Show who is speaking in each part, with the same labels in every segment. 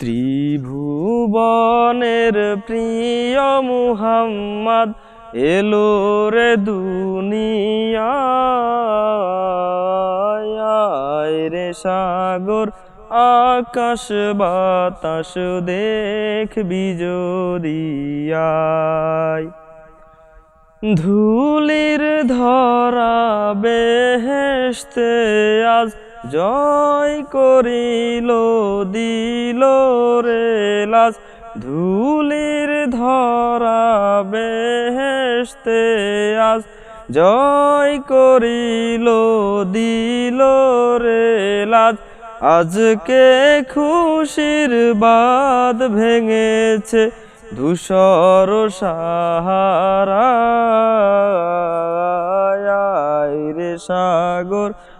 Speaker 1: ত্রিভুবনের প্রিয় মুহাম্মদ এলো রে দুনিয়ায়। রে সাগর, আকাশ বাতাস দেখ যদিয়ায় ধুলির ধরা বেহেশতে আজ জয় করিল, দিল রে লাজ ধুলির ধরা বেহেশতে আজ জয় করিল, দিল রে লাজ আজকে খুশির বাদ ভেঙেছে ধূসর সাহারা। রে সাগর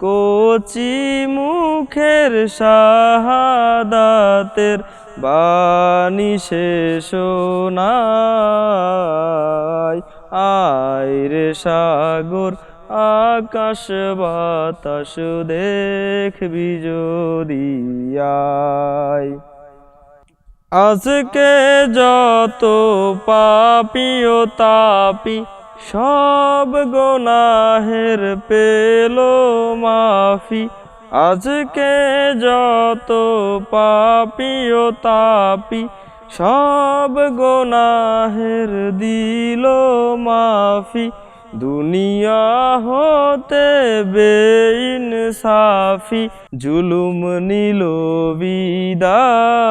Speaker 1: কোচি মুখের শাহাদাতের বাণী শেষ আয় রে সাগর, আকাশ বাতাস দেখবি যদিয়ায় আজকে যত পাপি ও তাপি সব গোনাহের পেল মাফি। আজকে যত পাপি ও তাপি, সব গোনাহের দিল মাফি। দুনিয়া হতে বেইন সাফি জুলুম নিল বিদায়।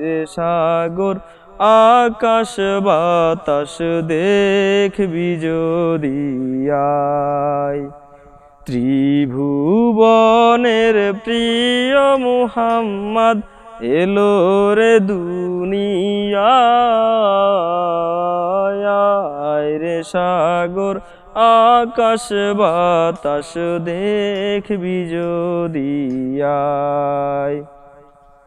Speaker 1: রে সাগর আকাশ বাতাস দেখবি যদিয়ায় ত্রিভুবনের প্রিয় মুহাম্মদ এলো রে দুনিয়ায়। রে সাগর, আকাশ বাতাস দেখবি যদিয়ায়